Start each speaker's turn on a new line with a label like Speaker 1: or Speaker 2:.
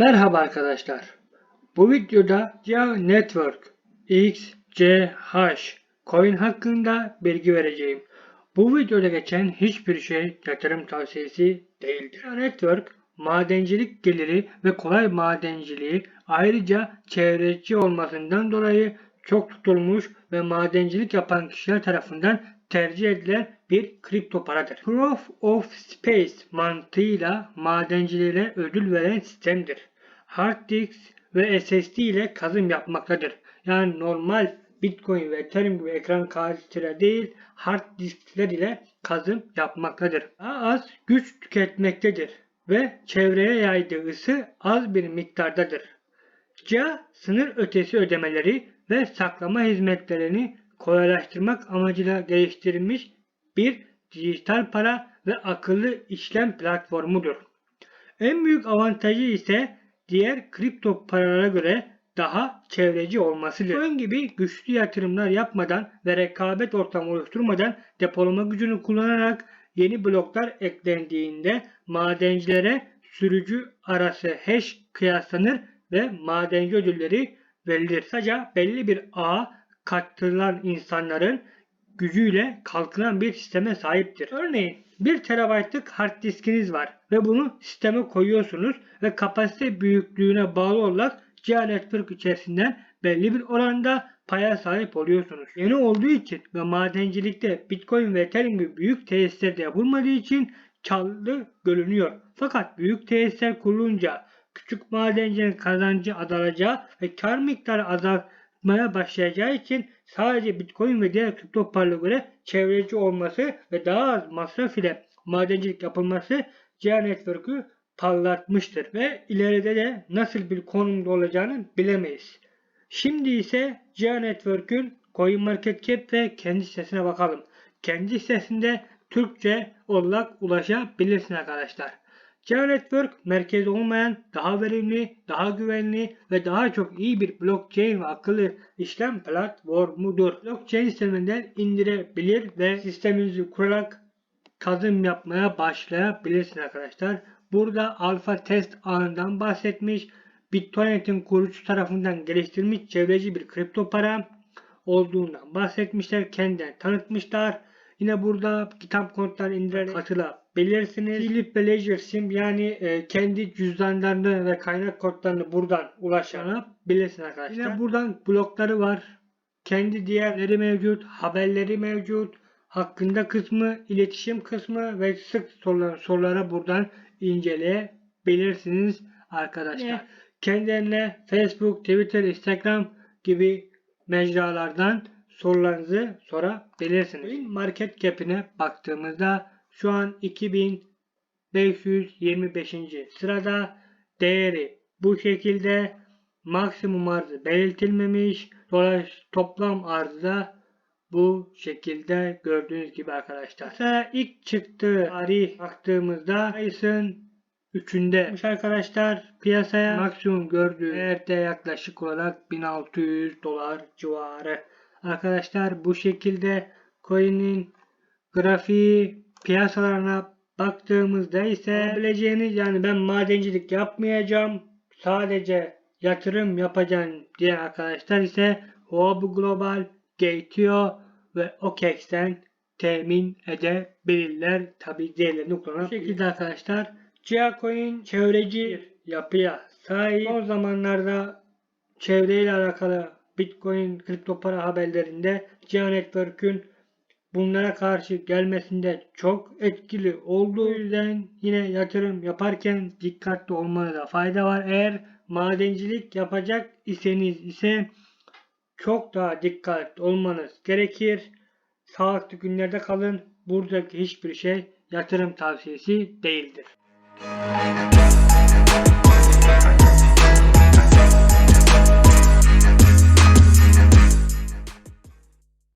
Speaker 1: Merhaba arkadaşlar. Bu videoda CA Network XCH coin hakkında bilgi vereceğim. Bu videoda geçen hiçbir şey yatırım tavsiyesi değildir. CA Network madencilik geliri ve kolay madenciliği ayrıca çevreci olmasından dolayı çok tutulmuş ve madencilik yapan kişiler tarafından tercih edilen bir kripto paradır. Proof of Space mantığıyla madencilere ödül veren sistemdir. Hard disk ve SSD ile kazım yapmaktadır. Yani normal Bitcoin ve Ethereum gibi ekran kartıyla değil hard diskler ile kazım yapmaktadır. Daha az güç tüketmektedir ve çevreye yaydığı ısı az bir miktardadır. CA sınır ötesi ödemeleri ve saklama hizmetlerini kolaylaştırmak amacıyla geliştirilmiş bir dijital para ve akıllı işlem platformudur. En büyük avantajı ise diğer kripto paralara göre daha çevreci olmasıdır. Bitcoin gibi güçlü yatırımlar yapmadan ve rekabet ortamı oluşturmadan depolama gücünü kullanarak yeni bloklar eklendiğinde madencilere sürücü arası hash kıyaslanır ve madenci ödülleri verilir. Sadece belli bir ağ katılan insanların gücüyle kalkınan bir sisteme sahiptir. Örneğin 1 terabaytlık hard diskiniz var ve bunu sisteme koyuyorsunuz ve kapasite büyüklüğüne bağlı olarak GA Network içerisinden belli bir oranda paya sahip oluyorsunuz. Yeni olduğu için ve madencilikte Bitcoin ve Ethereum gibi büyük tesislerde yapılmadığı için çaldı görünüyor. Fakat büyük tesisler kurulunca küçük madencinin kazancı azalacağı ve kar miktarı azalmaya başlayacağı için sadece Bitcoin ve diğer kripto paralara göre çevreci olması ve daha az masraf ile madencilik yapılması GA Network'ü parlatmıştır ve ileride de nasıl bir konumda olacağını bilemeyiz. Şimdi ise GA Network'ün CoinMarketCap ve kendi sitesine bakalım. Kendi sitesinde Türkçe olarak ulaşabilirsin arkadaşlar. GA Network merkezi olmayan, daha verimli, daha güvenli ve daha çok iyi bir blockchain ve akıllı işlem platformudur. Blockchain sisteminden indirebilir ve sisteminizi kurarak kazım yapmaya başlayabilirsin arkadaşlar. Burada alfa test anından bahsetmiş. BitTorrent'in kurucu tarafından geliştirilmiş çevreci bir kripto para olduğundan bahsetmişler. Kendilerini tanıtmışlar. Yine burada kitap kodları indirerek katılabilirsiniz. Philip Ledger Sim yani e, kendi cüzdanlarını ve kaynak kodlarını buradan ulaşabilirsiniz arkadaşlar. Yine buradan blokları var. Kendi diğerleri mevcut. Haberleri mevcut. Hakkında kısmı, iletişim kısmı ve sık sorular, sorulara buradan inceleyebilirsiniz arkadaşlar. Yine kendilerine Facebook, Twitter, Instagram gibi mecralardan sorularınızı sorabilirsiniz. Market cap'ine baktığımızda şu an 2525. sırada değeri bu şekilde maksimum arzı belirtilmemiş. Dolayısıyla toplam arzda bu şekilde gördüğünüz gibi arkadaşlar. Mesela ilk çıktığı tarih baktığımızda Mayıs'ın 3'ünde arkadaşlar piyasaya maksimum gördüğü değerde yaklaşık olarak 1600 dolar civarı. Arkadaşlar bu şekilde coin'in grafiği piyasalarına baktığımızda ise bileceğiniz yani ben madencilik yapmayacağım sadece yatırım yapacağım diyen arkadaşlar ise Huobi Global, Gateo ve OKEX'ten temin edebilirler. Tabi diğerlerini kullanarak. Bu şekilde arkadaşlar Geocoin çevreci yapıya sahip. Son zamanlarda çevreyle alakalı Bitcoin kripto para haberlerinde Cia Network'ün bunlara karşı gelmesinde çok etkili olduğu yüzden yine yatırım yaparken dikkatli olmanıza fayda var. Eğer madencilik yapacak iseniz ise çok daha dikkatli olmanız gerekir. Sağlıklı günlerde kalın. Buradaki hiçbir şey yatırım tavsiyesi değildir.